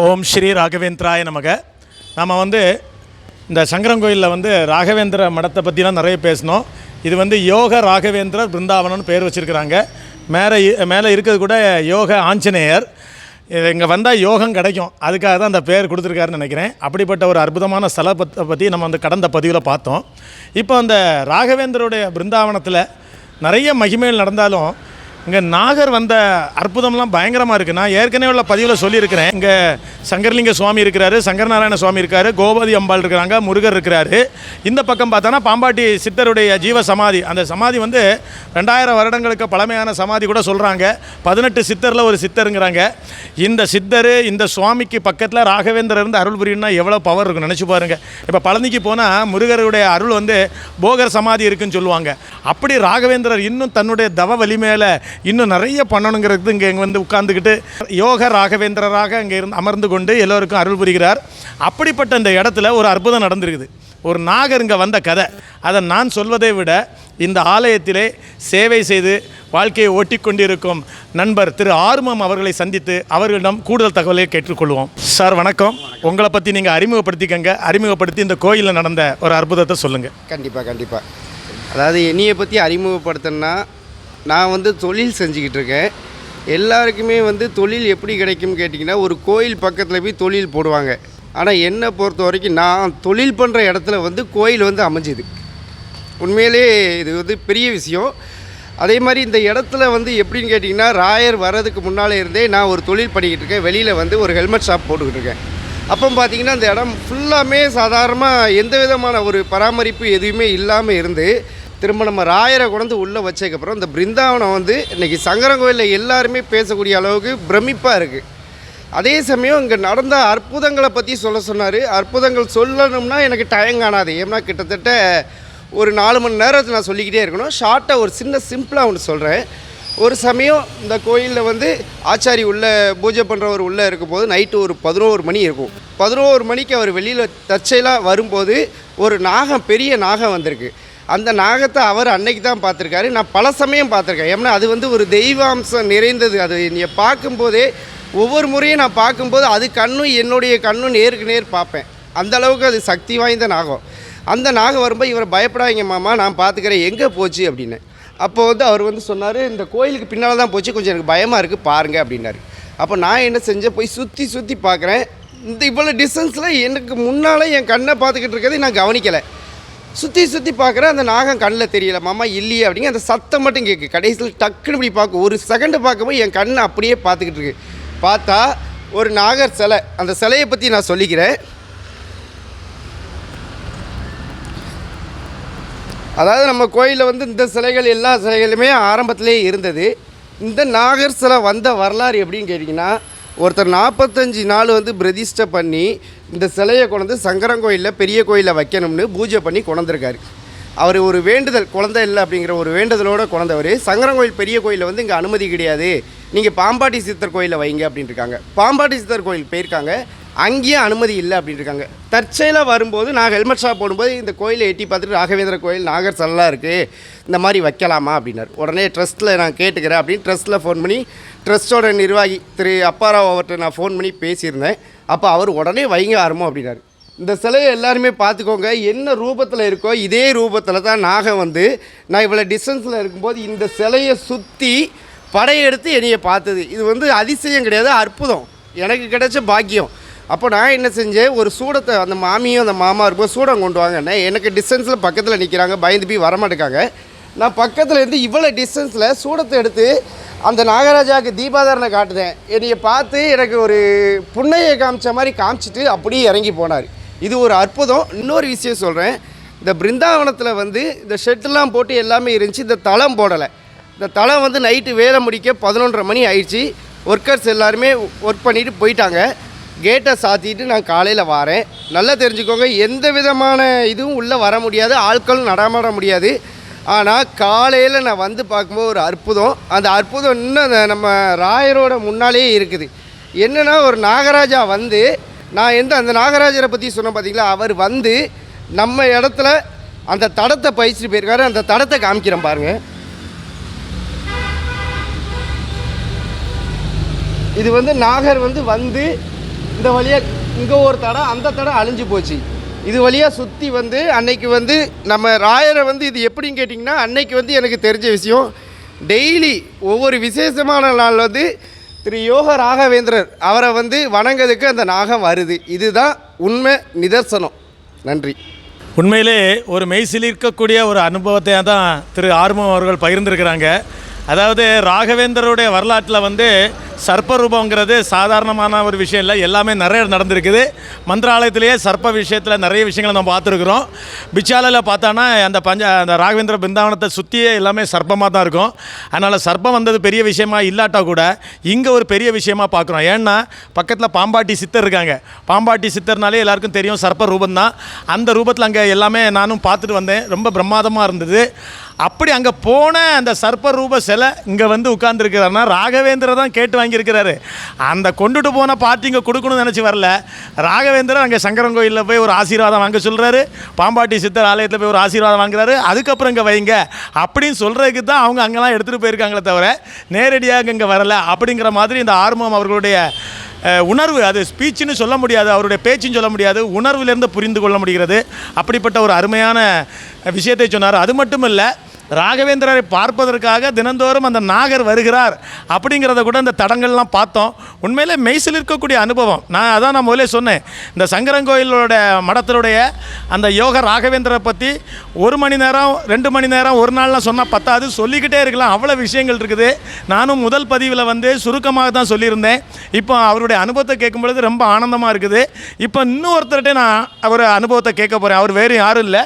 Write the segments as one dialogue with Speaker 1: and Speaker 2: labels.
Speaker 1: ஓம் ஸ்ரீ ராகவேந்திராய நமக. நம்ம வந்து இந்த சங்கரங்கோயிலில் வந்து ராகவேந்திர மடத்தை பற்றிலாம் நிறைய பேசினோம். இது வந்து யோக ராகவேந்திர பிருந்தாவனம்னு பேர் வச்சுருக்கிறாங்க. மேலே மேலே இருக்கிறது கூட யோக ஆஞ்சநேயர். இங்கே வந்தால் யோகம் கிடைக்கும். அதுக்காக தான் அந்த பேர் கொடுத்துருக்காருன்னு நினைக்கிறேன். அப்படிப்பட்ட ஒரு அற்புதமான ஸ்தலத்தை பற்றி நம்ம வந்து கடந்த பதிவில் பார்த்தோம். இப்போ அந்த ராகவேந்தருடைய பிருந்தாவனத்தில் நிறைய மகிமைகள் நடந்தாலும் இங்கே நாகர் வந்த அற்புதம்லாம் பயங்கரமாக இருக்குது நான் ஏற்கனவே உள்ள பதிவில் சொல்லியிருக்கிறேன். இங்கே சங்கர்லிங்க சுவாமி இருக்கிறாரு சங்கரநாராயண சுவாமி இருக்காரு கோபதி அம்பாள் இருக்கிறாங்க முருகர் இருக்கிறாரு. இந்த பக்கம் பார்த்தோன்னா பாம்பாட்டி சித்தருடைய ஜீவ சமாதி. அந்த சமாதி வந்து ரெண்டாயிரம் வருடங்களுக்கு பழமையான சமாதி கூட சொல்கிறாங்க பதினெட்டு சித்தரில் ஒரு சித்தருங்கிறாங்க. இந்த சித்தர் இந்த சுவாமிக்கு பக்கத்தில் ராகவேந்தர் இருந்து அருள் புரியணும்னா எவ்வளோ பவர் இருக்கும் நினச்சி பாருங்க. இப்போ பழனிக்கு போனால் முருகருடைய அருள் வந்து போகர் சமாதி இருக்குன்னு சொல்லுவாங்க. அப்படி ராகவேந்திரர் இன்னும் தன்னுடைய தவ வலிமையில் இன்னும் நிறைய பண்ணணுங்கிறது இங்கே இங்கே வந்து உட்காந்துக்கிட்டு யோக ராகவேந்திரராக இங்கே இருந்து அமர்ந்து கொண்டு எல்லோருக்கும் அருள் புரிகிறார். அப்படிப்பட்ட இந்த இடத்துல ஒரு அற்புதம் நடந்திருக்குது. ஒரு நாகர் இங்கே வந்த கதை. அதை நான் சொல்வதை விட இந்த ஆலயத்திலே சேவை செய்து வாழ்க்கையை ஓட்டிக்கொண்டிருக்கும் நண்பர் திரு ஆர்மம் அவர்களை சந்தித்து அவர்களிடம் கூடுதல் தகவலை கேட்டுக்கொள்வோம். சார் வணக்கம். உங்களை பற்றி நீங்கள் அறிமுகப்படுத்திக்கங்க. அறிமுகப்படுத்தி இந்த கோயிலில் நடந்த ஒரு அற்புதத்தை சொல்லுங்கள்
Speaker 2: கண்டிப்பாக கண்டிப்பாக அதாவது என்னையை பற்றி அறிமுகப்படுத்தினா நான் வந்து தொழில் செஞ்சுக்கிட்டு இருக்கேன் எல்லாருக்குமே வந்து தொழில் எப்படி கிடைக்கும்னு கேட்டிங்கன்னா ஒரு கோயில் பக்கத்தில் போய் தொழில் போடுவாங்க. ஆனால் என்னை பொறுத்த வரைக்கும் நான் தொழில் பண்ணுற இடத்துல வந்து கோயில் வந்து அமைஞ்சுது. உண்மையிலே இது வந்து பெரிய விஷயம். அதே மாதிரி இந்த இடத்துல வந்து எப்படின்னு கேட்டிங்கன்னா ராயர் வர்றதுக்கு முன்னாலே இருந்தே நான் ஒரு தொழில் பண்ணிக்கிட்டு இருக்கேன் வெளியில் வந்து ஒரு ஹெல்மெட் ஷாப் போட்டுக்கிட்டு இருக்கேன் அப்போ பார்த்திங்கன்னா அந்த இடம் ஃபுல்லாமே சாதாரணமாக எந்த விதமான ஒரு பராமரிப்பு எதுவுமே இல்லாமல் இருந்து திரும்ப நம்ம ராயரை கொண்டு உள்ளே வச்சதுக்கப்புறம் இந்த பிருந்தாவனம் வந்து இன்றைக்கி சங்கரங்கோயிலில் எல்லாருமே பேசக்கூடிய அளவுக்கு பிரமிப்பாக இருக்குது அதே சமயம் இங்கே நடந்த அற்புதங்களை பற்றி சொல்ல சொன்னார். அற்புதங்கள் சொல்லணும்னா எனக்கு டைம் காணாது. ஏன்னா கிட்டத்தட்ட ஒரு நாலு மணி நேரத்தில் நான் சொல்லிக்கிட்டே இருக்கணும். ஷார்ட்டாக ஒரு சின்ன சிம்பிளாக ஒன்று சொல்கிறேன் ஒரு சமயம் இந்த கோயிலில் வந்து ஆச்சாரி உள்ளே பூஜை பண்ணுறவர் உள்ளே இருக்கும்போது நைட்டு ஒரு பதினோரு மணி இருக்கும். பதினோரு மணிக்கு அவர் வெளியில் தற்செயலாக வரும்போது ஒரு நாகம் பெரிய நாகம் வந்திருக்கு. அந்த நாகத்தை அவர் அன்னைக்கு தான் பார்த்துருக்காரு. நான் பல சமயம் பார்த்துருக்கேன். ஏன்னா அது வந்து ஒரு தெய்வாம்சம் நிறைந்தது. அது நீங்கள் பார்க்கும்போதே ஒவ்வொரு முறையும் நான் பார்க்கும்போது அது கண்ணும் என்னுடைய கண்ணும் நேருக்கு நேர் பார்ப்பேன். அந்த அளவுக்கு அது சக்தி வாய்ந்த நாகம். அந்த நாகம் வரும்போது இவரை பயப்படாதீங்க மாமா நான் பார்த்துக்கிறேன். எங்கே போச்சு அப்படின்னு. அப்போ வந்து அவர் வந்து சொன்னார் இந்த கோயிலுக்கு பின்னால் தான் போச்சு கொஞ்சம் எனக்கு பயமாக இருக்குது பாருங்க அப்படின்னாரு. அப்போ நான் என்ன செஞ்சேன் போய் சுற்றி சுற்றி பார்க்குறேன். இந்த இவ்வளோ டிஸ்டன்ஸில் எனக்கு முன்னால் என் கண்ணை பார்த்துக்கிட்டு இருக்கிறதை நான் கவனிக்கலை. சுற்றி சுற்றி பார்க்குறேன் அந்த நாகம் கண்ணில் தெரியல மாமா இல்லையே அப்படிங்க அந்த சத்தம் மட்டும் கேட்கு கடைசியில் டக்குன்னு இப்படி பார்க்கும் ஒரு செகண்டு பார்க்கும்போது என் கண்ணை அப்படியே பார்த்துக்கிட்டு இருக்கு. பார்த்தா ஒரு நாகர் சிலை. அந்த சிலையை பற்றி நான் சொல்லிக்கிறேன். அதாவது நம்ம கோயிலில் வந்து இந்த சிலைகள் எல்லா சிலைகளுமே ஆரம்பத்திலே இருந்தது. இந்த நாகர் சிலை வந்த வரலாறு எப்படின்னு கேட்டிங்கன்னா ஒருத்தர் நாற்பத்தஞ்சு நாள் வந்து பிரதிஷ்டை பண்ணி இந்த சிலையை கொண்டு சங்கரங்கோயிலில் பெரிய கோயிலில் வைக்கணும்னு பூஜை பண்ணி கொண்டிருக்காரு. அவர் ஒரு வேண்டுதல் குழந்தை இல்லை அப்படிங்கிற ஒரு வேண்டுதலோடு கொண்டவர் சங்கரங்கோயில் பெரிய கோயிலில் வந்து இங்கே அனுமதி கிடையாது. நீங்கள் பாம்பாட்டி சித்தர் கோயிலில் வைங்க அப்படின்ட்டு இருக்காங்க. பாம்பாட்டி சித்தர் கோயில் போயிருக்காங்க. அங்கேயும் அனுமதி இல்லை அப்படின்னு இருக்காங்க தற்செயலாக வரும்போது நான் ஹெல்மெட் ஷாப் போடும்போது இந்த கோயிலை எட்டி பார்த்துட்டு ராகவேந்திர கோயில் நாகர் சல்லாம் இருக்குது இந்த மாதிரி வைக்கலாமா அப்படின்னார். உடனே ட்ரஸ்ட்டில் நான் கேட்டுக்கிறேன் அப்படின்னு ட்ரஸ்ட்டில் ஃபோன் பண்ணி ட்ரஸ்ட்டோட நிர்வாகி திரு அப்பாராவ் அவர்கிட்ட நான் ஃபோன் பண்ணி பேசியிருந்தேன். அப்போ அவர் உடனே வைங்க ஆரம்பம் அப்படின்னாரு. இந்த சிலையை எல்லாருமே பார்த்துக்கோங்க என்ன ரூபத்தில் இருக்கோ இதே ரூபத்தில் தான் நாகம் வந்து நான் இவ்வளோ டிஸ்டன்ஸில் இருக்கும்போது இந்த சிலையை சுற்றி படையெடுத்து என்னையை பார்த்தது. இது வந்து அதிசயம் கிடையாது அற்புதம். எனக்கு கிடைச்ச பாக்கியம். அப்போ நான் என்ன செஞ்சேன்? ஒரு சூடத்தை அந்த மாமியும் அந்த மாமா இருக்கும் சூடம் கொண்டு வாங்கண்ணே எனக்கு டிஸ்டன்ஸில் பக்கத்தில் நிற்கிறாங்க பயந்து போய் வரமாட்டேக்காங்க நான் பக்கத்தில் இருந்து இவ்வளோ டிஸ்டன்ஸில் சூடத்தை எடுத்து அந்த நாகராஜாவுக்கு தீபாதாரனை காட்டுதேன் என்னைய பார்த்து எனக்கு ஒரு புன்னையை காமிச்ச மாதிரி காமிச்சிட்டு அப்படியே இறங்கி போனார். இது ஒரு அற்புதம். இன்னொரு விஷயம் சொல்கிறேன் இந்த பிருந்தாவனத்தில் வந்து இந்த ஷெட்டெல்லாம் போட்டு எல்லாமே இருந்துச்சு. இந்த தளம் போடலை. இந்த தளம் வந்து நைட்டு வேலை முடிக்க பதினொன்றரை மணி ஆயிடுச்சு. ஒர்க்கர்ஸ் எல்லாருமே ஒர்க் பண்ணிவிட்டு போயிட்டாங்க. கேட்டை சாத்திட்டு நான் காலையில் வரேன். நல்லா தெரிஞ்சுக்கோங்க எந்த விதமான இதுவும் உள்ளே வர முடியாது ஆட்களும் நடமாட முடியாது. ஆனால் காலையில் நான் வந்து பார்க்கும்போது ஒரு அற்புதம். அந்த அற்புதம் இன்னும் அந்த நம்ம ராயரோட முன்னாலேயே இருக்குது. என்னென்னா ஒரு நாகராஜா வந்து நான் எந்த அந்த நாகராஜரை பற்றி சொன்னேன் பார்த்தீங்களா அவர் வந்து நம்ம இடத்துல அந்த தடத்தை பயிற்சி போயிருக்காரு. அந்த தடத்தை காமிக்கிறேன் பாருங்கள் இது வந்து நாகர் வந்து வந்து இந்த வழியாக இங்கே ஒரு தடம் அந்த தடம் அழிஞ்சு போச்சு. இது வழியாக சுற்றி வந்து அன்னைக்கு வந்து நம்ம ராயரை வந்து இது எப்படின்னு கேட்டிங்கன்னா அன்னைக்கு வந்து எனக்கு தெரிஞ்ச விஷயம் டெய்லி ஒவ்வொரு விசேஷமான நாள் வந்து திரு யோக ராகவேந்திரர் அவரை வந்து வணங்குறதுக்கு அந்த நாகம் வருது. இதுதான் உண்மை நிதர்சனம். நன்றி.
Speaker 1: உண்மையிலே ஒரு மெய்சிலிருக்கக்கூடிய ஒரு அனுபவத்தை தான் திரு ஆர்மம் அவர்கள் பகிர்ந்திருக்கிறாங்க. அதாவது ராகவேந்தருடைய வரலாற்றில் வந்து சர்ப்பரூபங்கிறது சாதாரணமான ஒரு விஷயம் இல்லை. எல்லாமே நிறைய நடந்திருக்குது. மந்திராலயத்திலேயே சர்ப்ப விஷயத்தில் நிறைய விஷயங்களை நம்ம பார்த்துருக்குறோம். பிச்சாலையில் பார்த்தானா அந்த பஞ்ச அந்த ராகவேந்திர பிருந்தாவனத்தை சுற்றியே எல்லாமே சர்ப்பமாக தான் இருக்கும். அதனால் சர்ப்பம் வந்தது பெரிய விஷயமா இல்லாட்டா கூட இங்கே ஒரு பெரிய விஷயமா பார்க்குறோம். ஏன்னா பக்கத்தில் பாம்பாட்டி சித்தர் இருக்காங்க. பாம்பாட்டி சித்தர்னாலே எல்லாருக்கும் தெரியும் சர்ப்ப ரூபம் தான். அந்த ரூபத்தில் அங்கே எல்லாமே நானும் பார்த்துட்டு வந்தேன். ரொம்ப பிரமாதமாக இருந்தது. அப்படி அங்கே போன அந்த சர்ப்ப ரூப சிலை இங்கே வந்து உட்கார்ந்துருக்கிறாருன்னா ராகவேந்திர தான் கேட்டு வாங்கி வாங்கியிருக்கிறாரு அந்த கொண்டுட்டு போன பார்ட்டி இங்கே கொடுக்கணும்னு நினச்சி வரல. ராகவேந்திரன் அங்கே சங்கரன் கோயிலில் போய் ஒரு ஆசீர்வாதம் வாங்க சொல்கிறாரு பாம்பாட்டி சித்தர் ஆலயத்தில் போய் ஒரு ஆசீர்வாதம் வாங்குறாரு. அதுக்கப்புறம் இங்கே வைங்க. அப்படின்னு சொல்கிறதுக்கு தான் அவங்க அங்கெல்லாம் எடுத்துகிட்டு போயிருக்காங்களே தவிர நேரடியாக இங்கே வரல. அப்படிங்கிற மாதிரி இந்த ஆர்வம் அவர்களுடைய உணர்வு அது ஸ்பீச்சுன்னு சொல்ல முடியாது அவருடைய பேச்சுன்னு சொல்ல முடியாது உணர்விலிருந்து புரிந்து கொள்ள முடிகிறது. அப்படிப்பட்ட ஒரு அருமையான விஷயத்தை சொன்னார். அது மட்டும் இல்லை ராகவேந்திரரை பார்ப்பதற்காக தினந்தோறும் அந்த நாகர் வருகிறார் அப்படிங்கிறத கூட இந்த தடங்கள்லாம் பார்த்தோம். உண்மையிலே மெய்சில் இருக்கக்கூடிய அனுபவம். நான் அதான் நான் முதலே சொன்னேன். இந்த சங்கரங்கோயிலோட மடத்தினுடைய அந்த யோக ராகவேந்திரரை பற்றி ஒரு மணி நேரம் ரெண்டு மணி நேரம் ஒரு நாள்லாம் சொன்னால் பத்தாது. சொல்லிக்கிட்டே இருக்கலாம். அவ்வளோ விஷயங்கள் இருக்குது. நானும் முதல் பதிவில் வந்து சுருக்கமாக தான் சொல்லியிருந்தேன். இப்போ அவருடைய அனுபவத்தை கேட்கும் பொழுது ரொம்ப ஆனந்தமாக இருக்குது. இப்போ இன்னொருத்தர்கிட்ட நான் அவர் அனுபவத்தை கேட்க போகிறேன் அவர் வேறு யாரும் இல்லை.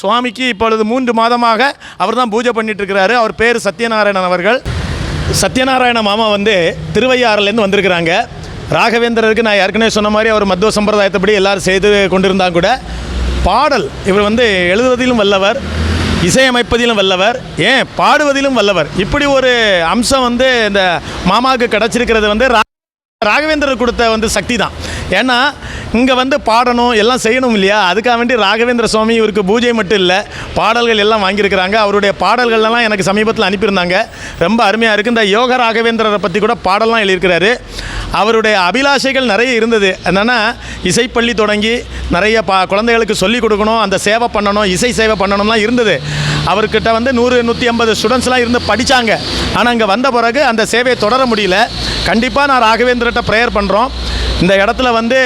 Speaker 1: சுவாமிக்கு இப்பொழுது மூன்று மாதமாக அவர் தான் பூஜை பண்ணிட்டு இருக்கிறாரு அவர் பேர் சத்யநாராயணன் அவர்கள். சத்யநாராயண மாமா வந்து திருவையாறுலேருந்து வந்திருக்கிறாங்க. ராகவேந்திரருக்கு நான் ஏற்கனவே சொன்ன மாதிரி அவர் மத்துவ சம்பிரதாயத்தைப்படி எல்லாரும் செய்து கொண்டிருந்தாங்க கூட. பாடல் இவர் வந்து எழுதுவதிலும் வல்லவர் இசையமைப்பதிலும் வல்லவர் ஏன் பாடுவதிலும் வல்லவர். இப்படி ஒரு அம்சம் வந்து இந்த மாமாவுக்கு கிடச்சிருக்கிறது வந்து ராகவேந்தர் கொடுத்த வந்து சக்தி தான் ஏன்னா இங்கே வந்து பாடணும் எல்லாம் செய்யணும் இல்லையா? அதுக்காக வேண்டி ராகவேந்திர சுவாமி இவருக்கு பூஜை மட்டும் இல்லை பாடல்கள் எல்லாம் வாங்கியிருக்கிறாங்க. அவருடைய பாடல்கள்லாம் எனக்கு சமீபத்தில் அனுப்பியிருந்தாங்க. ரொம்ப அருமையாக இருக்குது இந்த யோக ராகவேந்திரரை பற்றி கூட பாடலாம் எழுதியிருக்கிறாரு. அவருடைய அபிலாஷைகள் நிறைய இருந்தது. என்னென்னா இசைப்பள்ளி தொடங்கி நிறைய பா குழந்தைகளுக்கு சொல்லிக் கொடுக்கணும் அந்த சேவை பண்ணணும் இசை சேவை பண்ணணும்லாம் இருந்தது. அவர்கிட்ட வந்து நூறு நூற்றி ஐம்பது ஸ்டூடெண்ட்ஸ்லாம் இருந்து படித்தாங்க ஆனால் இங்கே வந்த பிறகு அந்த சேவையை தொடர முடியல. கண்டிப்பாக நான் ராகவேந்திரட்ட ப்ரேயர் பண்ணுறோம் இந்த இடத்துல வந்து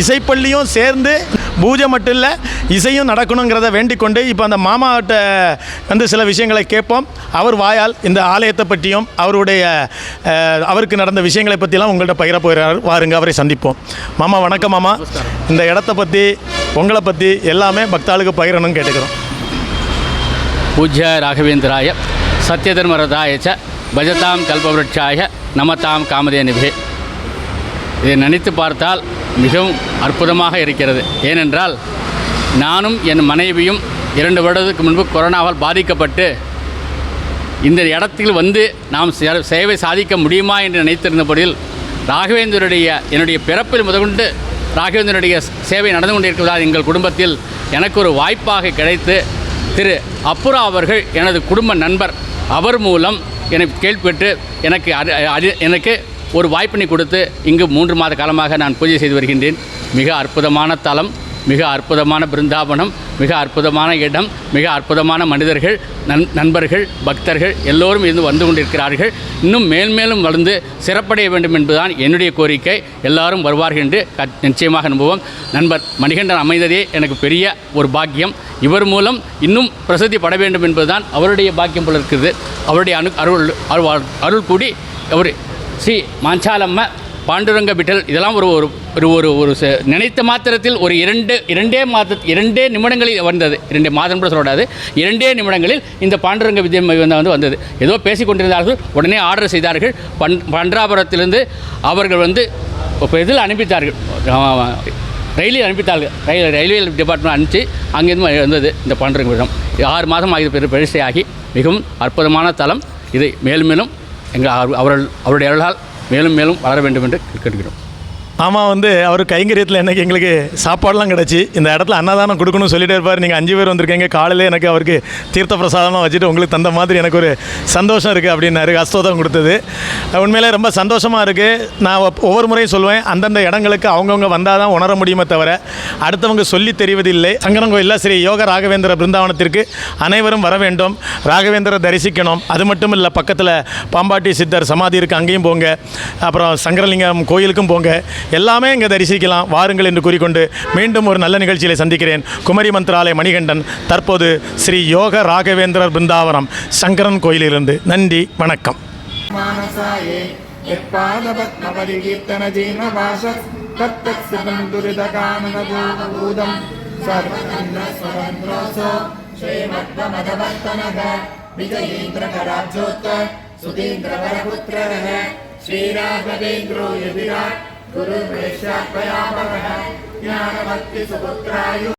Speaker 1: இசைப்பள்ளியும் சேர்ந்து பூஜை மட்டும் இல்லை இசையும் நடக்கணுங்கிறத வேண்டிக் கொண்டு இப்போ அந்த மாமாட்ட வந்து சில விஷயங்களை கேட்போம். அவர் வாயால் இந்த ஆலயத்தை பற்றியும் அவருடைய அவருக்கு நடந்த விஷயங்களை பற்றிலாம் உங்கள்கிட்ட பகிர போகிறார் வாருங்க அவரை சந்திப்போம். மாமா வணக்கம் மாமா. இந்த இடத்த பற்றி உங்களை பற்றி எல்லாமே பக்தாளுக்கு பகிரணும்னு கேட்டுக்கிறோம்.
Speaker 3: பூஜ்ய ராகவேந்திராய சத்யதர்மரதாய ச பஜதாம் கல்பவருட்சாய நமதாம் காமதேனிபே இதை நினைத்து பார்த்தால் மிகவும் அற்புதமாக இருக்கிறது. ஏனென்றால் நானும் என் மனைவியும் இரண்டு வருடத்துக்கு முன்பு கொரோனாவால் பாதிக்கப்பட்டு இந்த இடத்தில் வந்து நாம் சே- சேவை சாதிக்க முடியுமா என்று நினைத்திருந்தபடியில் ராகவேந்தருடைய என்னுடைய பிறப்பில் முதற்கொண்டு ராகவேந்தருடைய சேவை நடந்து கொண்டிருக்கிறதால் எங்கள் குடும்பத்தில் எனக்கு ஒரு வாய்ப்பாக கிடைத்து திரு அப்புரா அவர்கள் எனது குடும்ப நண்பர். அவர் மூலம் எனக்கு கேள்விப்பட்டு எனக்கு அது அது எனக்கு ஒரு வாய்ப்பினை கொடுத்து இங்கு மூன்று மாத காலமாக நான் பூஜை செய்து வருகின்றேன். மிக அற்புதமான தலம். மிக அற்புதமான பிருந்தாவனம் மிக அற்புதமான இடம் மிக அற்புதமான மனிதர்கள் நன் நண்பர்கள் பக்தர்கள் எல்லோரும் இருந்து வந்து கொண்டிருக்கிறார்கள். இன்னும் மேல்மேலும் வளர்ந்து சிறப்படைய வேண்டும் என்பதுதான் என்னுடைய கோரிக்கை. எல்லாரும் வருவார்கள் என்று நிச்சயமாக நம்புவோம். நண்பர் மணிகண்டன் அமைந்ததே எனக்கு பெரிய ஒரு பாக்கியம். இவர் மூலம் இன்னும் பிரசித்தி பட வேண்டும் என்பதுதான் அவருடைய பாக்கியம் போல இருக்குது. அவருடைய அனு அருள் அருள் அருள் கூடி அவர் ஸ்ரீ மாஞ்சாலம்ம பாண்டுரங்க பிட்டல் இதெல்லாம் ஒரு ஒரு ஒரு ஒரு ஒரு ச- நினைத்த மாத்திரத்தில் ஒரு இரண்டு இரண்டே மாத இரண்டே நிமிடங்களில் வந்தது. இரண்டு மாதம் கூட சொல்லக்கூடாது. இரண்டே நிமிடங்களில் இந்த பாண்டுரங்க வித்யா வந்து வந்து வந்தது. ஏதோ பேசிக் கொண்டிருந்தார்கள். உடனே ஆர்டர் செய்தார்கள். பன் பன்றாபுரத்திலிருந்து அவர்கள் வந்து இதில் அனுப்பித்தார்கள். ரயிலில் அனுப்பித்தார்கள். ரயில் ரயில்வே டிபார்ட்மெண்ட் அனுப்பிச்சு அங்கேருந்து வந்தது இந்த பாண்டுரங்க விதம் ஆறு மாதம் ஆகி பெரு பெருசை ஆகி. மிகவும் அற்புதமான தலம். இதை மேலும் மேலும் எங்கள் அவர்- அவர்கள் அவருடைய அருளால் மேலும் மேலும் வளர வேண்டும் என்று கேட்கிறோம்
Speaker 1: மாமா வந்து அவர் கைங்கரியத்தில் எனக்கு எங்களுக்கு சாப்பாடுலாம் கிடச்சி. இந்த இடத்துல அன்னதானம் கொடுக்கணும்னு சொல்லிட்டு இருப்பார். நீங்கள் அஞ்சு பேர் வந்திருக்கீங்க. காலையில் எனக்கு அவருக்கு தீர்த்த பிரசாதமாக வச்சுட்டு உங்களுக்கு தந்த மாதிரி எனக்கு ஒரு சந்தோஷம் இருக்குது அப்படின்னாரு. அஸ்தோதம் கொடுத்தது. உண்மையிலே ரொம்ப சந்தோஷமாக இருக்குது நான் ஒவ்வொரு முறையும் சொல்லுவேன். அந்தந்த இடங்களுக்கு அவங்கவுங்க வந்தால் தான் உணர முடியுமே தவிர அடுத்தவங்க சொல்லி தெரிவதில்லை. சங்கரங்கோயிலில் ஸ்ரீ யோக ராகவேந்திர பிருந்தாவனத்திற்கு அனைவரும் வர வேண்டும். ராகவேந்திர தரிசிக்கணும். அது மட்டும் இல்லை பக்கத்தில் பாம்பாட்டி சித்தர் சமாதி இருக்குது அங்கேயும் போங்க. அப்புறம் சங்கரலிங்கம் கோயிலுக்கும் போங்க. எல்லாமே இங்கே தரிசிக்கலாம் வாருங்கள் என்று கூறிக்கொண்டு மீண்டும் ஒரு நல்ல நிகழ்ச்சியில் சந்திக்கிறேன் குமரி மந்திராலய மணிகண்டன் தற்போது ஸ்ரீ யோக ராகவேந்திரர் பிருந்தாவனம் சங்கரன் கோயிலிலிருந்து நன்றி வணக்கம்
Speaker 4: मानसाये यत्पादपद्मपरिकीर्तनजीर्णवास तत्तत्सृतं दुरितकाननभूतभूतं सर्वन्द्रस्वतन्त्रोऽसो श्रीमद्वमदवर्तनः विजयेन्द्रकराब्जोत्त सुधीन्द्रवरपुत्रः श्रीराघवेन्द्रो यदिराट् गुरुर्वेश्यात्मयापरः ज्ञानभक्तिसुपुत्रायु